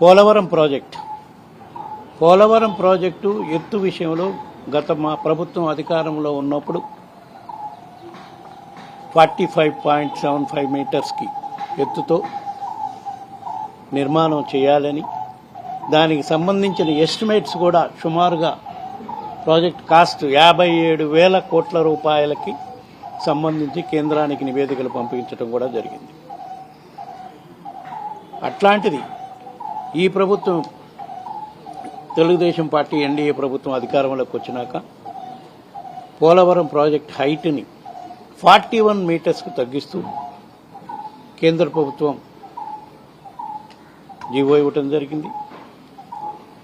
Polavaram project. Polavaram project ఎత్తు విషయంలో గత మా ప్రభుత్వం అధికారంలో ఉన్నప్పుడు forty five point seven five మీటర్స్కి ఎత్తుతో నిర్మాణం చేయాలని దానికి సంబంధించిన ఎస్టిమేట్స్ కూడా సుమారుగా ప్రాజెక్ట్ కాస్ట్ యాభై ఏడు వేల కోట్ల రూపాయలకి సంబంధించి కేంద్రానికి నివేదికలు పంపించడం కూడా జరిగింది. అట్లాంటిది ఈ ప్రభుత్వం తెలుగుదేశం పార్టీ ఎన్డీఏ ప్రభుత్వం అధికారంలోకి వచ్చినాక పోలవరం ప్రాజెక్ట్ హైట్ని ఫార్టీ వన్ మీటర్స్కు తగ్గిస్తూ కేంద్ర ప్రభుత్వం జీవో ఇవ్వటం జరిగింది.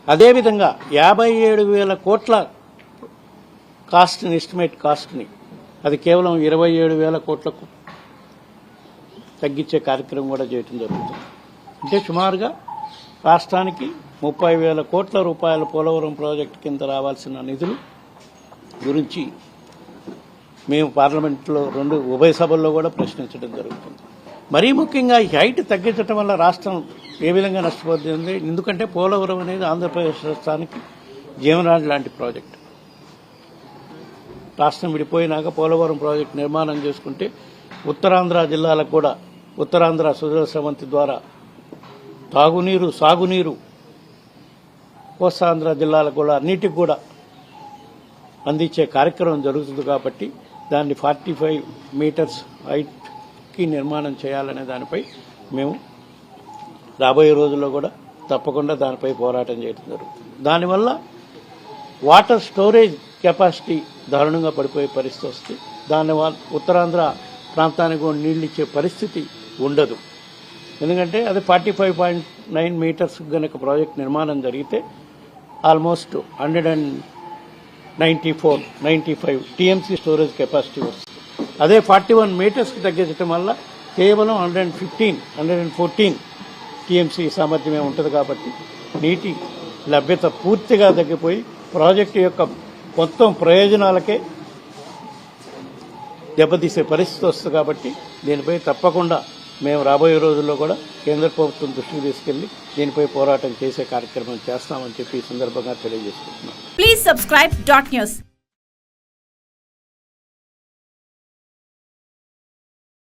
అదేవిధంగా యాభై ఏడు వేల కోట్ల కాస్ట్ని ఎస్టిమేట్ కాస్ట్ని అది కేవలం ఇరవై ఏడు వేల కోట్లకు తగ్గించే కార్యక్రమం కూడా చేయటం జరుగుతుంది. అంటే సుమారుగా రాష్ట్రానికి ముప్పై వేల కోట్ల రూపాయల పోలవరం ప్రాజెక్టు కింద రావాల్సిన నిధులు గురించి మేము పార్లమెంట్లో రెండు ఉభయ సభల్లో కూడా ప్రశ్నించడం జరుగుతుంది. మరీ ముఖ్యంగా ఈ హైట్ తగ్గించడం వల్ల రాష్ట్రం ఏ విధంగా నష్టపోతుంది? ఎందుకంటే పోలవరం అనేది ఆంధ్రప్రదేశ్ రాష్ట్రానికి జీవనాడి లాంటి ప్రాజెక్టు. రాష్ట్రం విడిపోయినాక పోలవరం ప్రాజెక్టు నిర్మాణం చేసుకుంటే ఉత్తరాంధ్ర జిల్లాలకు కూడా ఉత్తరాంధ్ర సుజల స్రవంతి ద్వారా తాగునీరు సాగునీరు. కోస్తాంధ్ర జిల్లాలకు కూడా అన్నిటికి కూడా అందించే కార్యక్రమం జరుగుతుంది కాబట్టి దాన్ని ఫార్టీ ఫైవ్ మీటర్స్ హైట్కి నిర్మాణం చేయాలనే దానిపై మేము రాబోయే రోజుల్లో కూడా తప్పకుండా దానిపై పోరాటం చేయడం జరుగుతుంది. దానివల్ల వాటర్ స్టోరేజ్ కెపాసిటీ దారుణంగా పడిపోయే పరిస్థితి వస్తుంది. దానివల్ల ఉత్తరాంధ్ర ప్రాంతానికి కూడా నీళ్ళు ఇచ్చే పరిస్థితి ఉండదు. ఎందుకంటే అది forty five point nine meters కనుక ప్రాజెక్ట్ నిర్మాణం జరిగితే almost hundred and ninety four ninety five TMC storage capacity వస్తుంది. అదే ఫార్టీ వన్ మీటర్స్కి తగ్గించడం వల్ల కేవలం hundred and fifteen hundred and fourteen TMC సామర్థ్యమే ఉంటుంది కాబట్టి నీటి లభ్యత పూర్తిగా తగ్గిపోయి ప్రాజెక్టు యొక్క మొత్తం ప్రయోజనాలకే దెబ్బతీసే పరిస్థితి వస్తుంది కాబట్టి దీనిపై తప్పకుండా మేము రాబోయే రోజుల్లో కూడా కేంద్ర ప్రభుత్వం దృష్టికి తీసుకెళ్ళి దీనిపై పోరాటం చేసే కార్యక్రమం చేస్తామని చెప్పి ఈ సందర్భంగా తెలియజేసుకుంటున్నాం ప్లీజ్ సబ్స్క్రైబ్ dot news.